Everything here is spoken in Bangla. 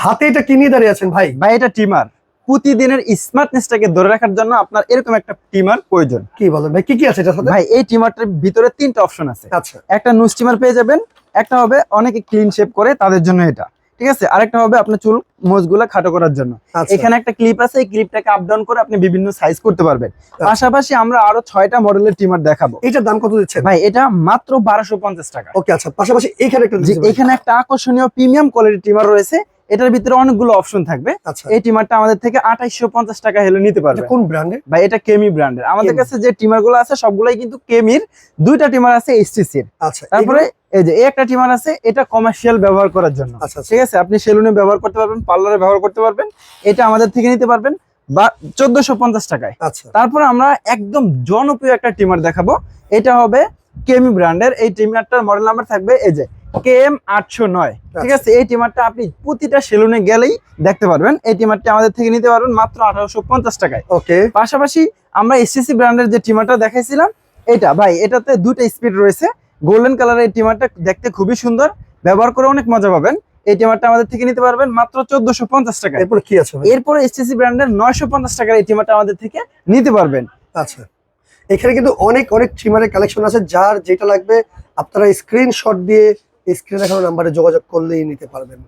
হাতে এটা কি নিয়ে দাঁড়িয়ে আছেন ভাই? ভাই এটা টিমার। প্রতিদিনের স্মার্টনেসটাকে ধরে রাখার জন্য আপনার এরকম একটা টিমার প্রয়োজন। কি বলেন ভাই কি কি আছে সাথে? ভাই এই টিমারটার ভিতরে তিনটা অপশন আছে। আচ্ছা। একটা নুস টিমার পেয়ে যাবেন একটা হবে অনেকে ক্লিন শেপ করে তাদের জন্য এটা। ঠিক আছে? আরেকটা হবে আপনার চুল মোজগুলা খাটো করার জন্য। আচ্ছা। এখানে একটা ক্লিপ আছে এই ক্লিপটাকে আপ ডাউন করে আপনি বিভিন্ন সাইজ করতে পারবেন। পাশাপাশি আমরা আরও ছয়টা মডেলের টিমার দেখাবো। এটার দাম কত দিচ্ছেন? ভাই এটা মাত্র বারোশো পঞ্চাশ টাকা। ওকে আচ্ছা। পাশাপাশি এখানে একটা। এখানে একটা আকর্ষণীয় প্রিমিয়াম কোয়ালিটির টিমার রয়েছে। এটার ভিতরে অনেকগুলো অপশন থাকবে। আচ্ছা। এই টিমারটা আমাদের থেকে আঠাইশো পঞ্চাশ টাকা হলে নিতে পারবে। কোন ব্র্যান্ডের ভাই এটা কেমি ব্র্যান্ডের আমাদের কাছে যে টিমারগুলো আছে সবগুলাই কিন্তু কেমির দুইটা টিমার আছে এইচটিসির আচ্ছা তারপরে এই যে একটা টিমার আছে এটা কমার্শিয়াল ব্যবহার করার জন্য। আচ্ছা আচ্ছা। ঠিক আছে? আপনি সেলুনে ব্যবহার করতে পারবেন পার্লারে ব্যবহার করতে পারবেন। এটা আমাদের থেকে নিতে পারবেন বা চোদ্দশো পঞ্চাশ টাকায়। আচ্ছা। তারপরে আমরা একদম জনপ্রিয় একটা টিমার দেখাবো। এটা হবে কেমি ব্র্যান্ডের এই টিমারটার মডেল নাম্বার থাকবে এই যে কে এম আটশো নয়। ঠিক আছে এই টিমারটা আপনি প্রতিটা সেলুনে গেলেই দেখতে পারবেন। এই টিমারটি আমাদের থেকে নিতে পারবেন মাত্র আঠারোশো পঞ্চাশ টাকায়। ওকে। পাশাপাশি আমরা এসসিসি ব্র্যান্ডের যে টিমারটা দেখাইছিলাম এটা ভাই এটাতে দুটো স্পিড রয়েছে। গোল্ডেন কালারের এই টিমারটা দেখতে খুবই সুন্দর ব্যবহার করে অনেক মজা পাবেন। এই টিমারটা আমাদের থেকে নিতে পারবেন মাত্র চোদ্দশো পঞ্চাশ টাকা এরপর কি আছে এরপরে এসসিসি ব্র্যান্ডের নয়শো পঞ্চাশ টাকার এই টিমারটা আমাদের থেকে নিতে পারবেন। আচ্ছা। এখানে কিন্তু অনেক অনেক ট্রিমারের কালেকশন আছে যার যেটা লাগবে আপনারা স্ক্রিনশট দিয়ে স্ক্রিনে দেখানো নাম্বারে যোগাযোগ করলেই নিতে পারবেন।